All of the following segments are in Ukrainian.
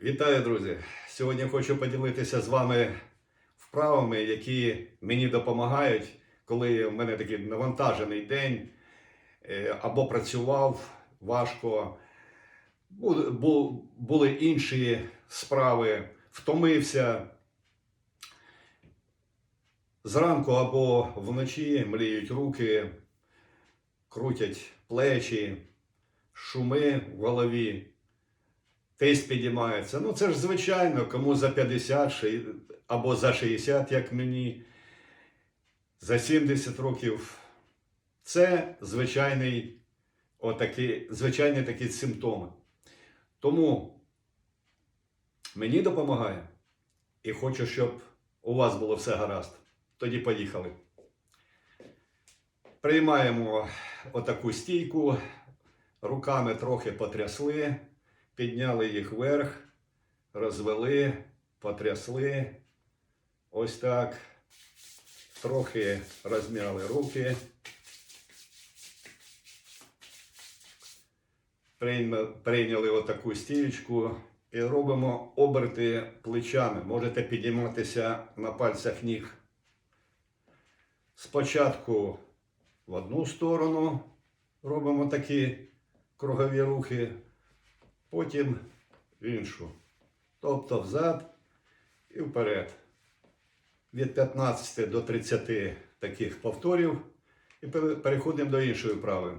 Вітаю, друзі! Сьогодні хочу поділитися з вами вправами, які мені допомагають, коли в мене такий навантажений день е, або працював важко, бу- бу- були інші справи, втомився. Зранку або вночі мліють руки, крутять плечі, шуми в голові тиск підіймається. Ну, це ж звичайно, кому за 50 або за 60, як мені, за 70 років. Це звичайний, отакі, звичайні такі симптоми. Тому мені допомагає і хочу, щоб у вас було все гаразд. Тоді поїхали. Приймаємо отаку стійку, руками трохи потрясли, підняли їх вверх, розвели, потрясли. Ось так. Трохи розм'яли руки. Прийняли отаку стіючку і робимо оберти плечами. Можете підійматися на пальцях ніг. Спочатку в одну сторону робимо такі кругові рухи, потім іншу. Тобто взад і вперед. Від 15 до 30 таких повторів і переходимо до іншої вправи.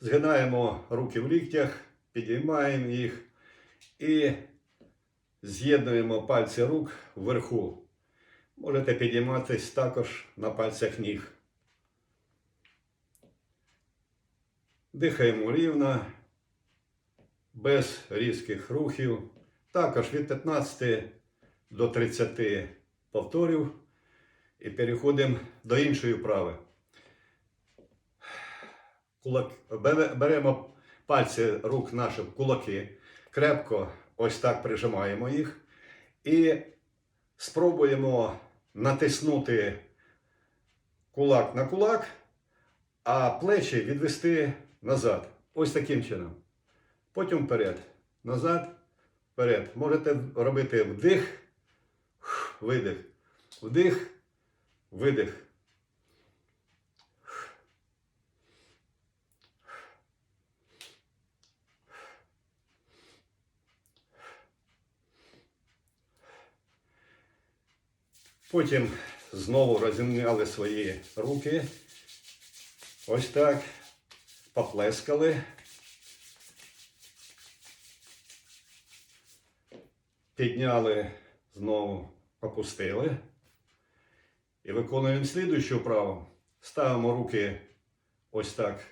Згинаємо руки в ліктях, підіймаємо їх і з'єднуємо пальці рук вверху. Можете підійматись також на пальцях ніг. Дихаємо рівно, без різких рухів. Також від 15 до 30 повторів. І переходимо до іншої вправи. Кулак... Беремо пальці рук наших в кулаки, крепко ось так прижимаємо їх і спробуємо натиснути кулак на кулак, а плечі відвести назад. Ось таким чином. Потім вперед, назад, вперед. Можете робити вдих, видих, вдих, видих. Потім знову розімняли свої руки. Ось так. Поплескали. Підняли, знову опустили. І виконуємо слідуючу вправу. Ставимо руки ось так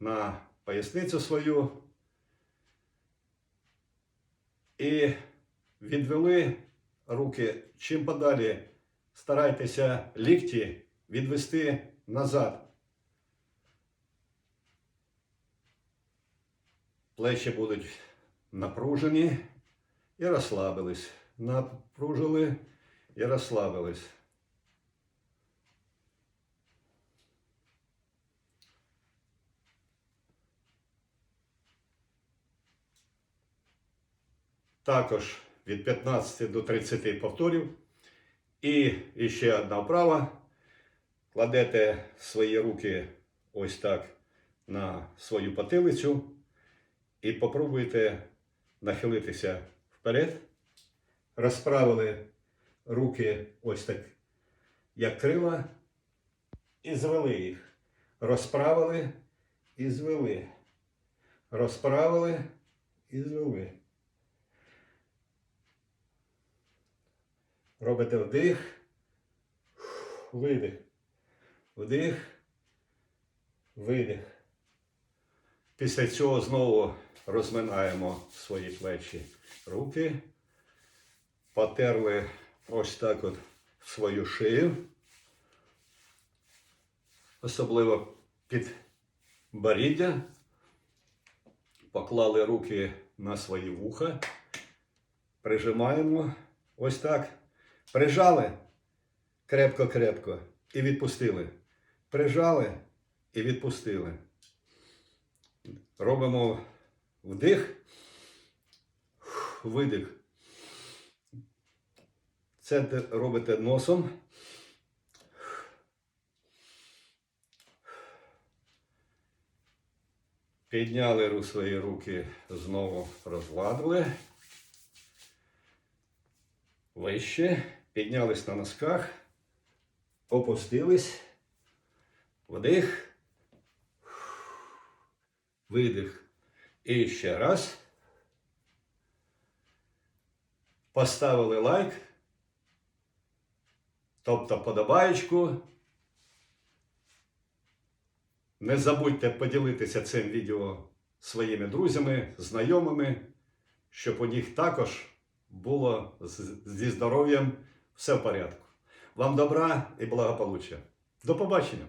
на поясницю свою. І відвели руки чим подалі. Старайтеся лікті відвести назад. Плечі будуть напружені і розслабились. Напружили і розслабились. Також від 15 до 30 повторів. І ще одна вправа. Кладете свої руки ось так на свою потилицю і попробуйте нахилитися вперед. Розправили руки ось так, як крила, і звели їх. Розправили і звели. Розправили і звели. Робите вдих, видих. Вдих, видих. Після цього знову розминаємо свої плечі, руки. Потерли ось так от свою шию. Особливо під боріддя. Поклали руки на свої вуха. Прижимаємо ось так. Прижали крепко-крепко і відпустили. Прижали і відпустили. Робимо вдих, видих. Це робите носом. Підняли свої руки, знову розгладили. Вище. Піднялись на носках. Опустились. Вдих. Видих. І ще раз. Поставили лайк. Тобто подобаєчку. Не забудьте поділитися цим відео своїми друзями, знайомими, щоб у них також було зі здоров'ям все в порядку. Вам добра і благополуччя. До побачення!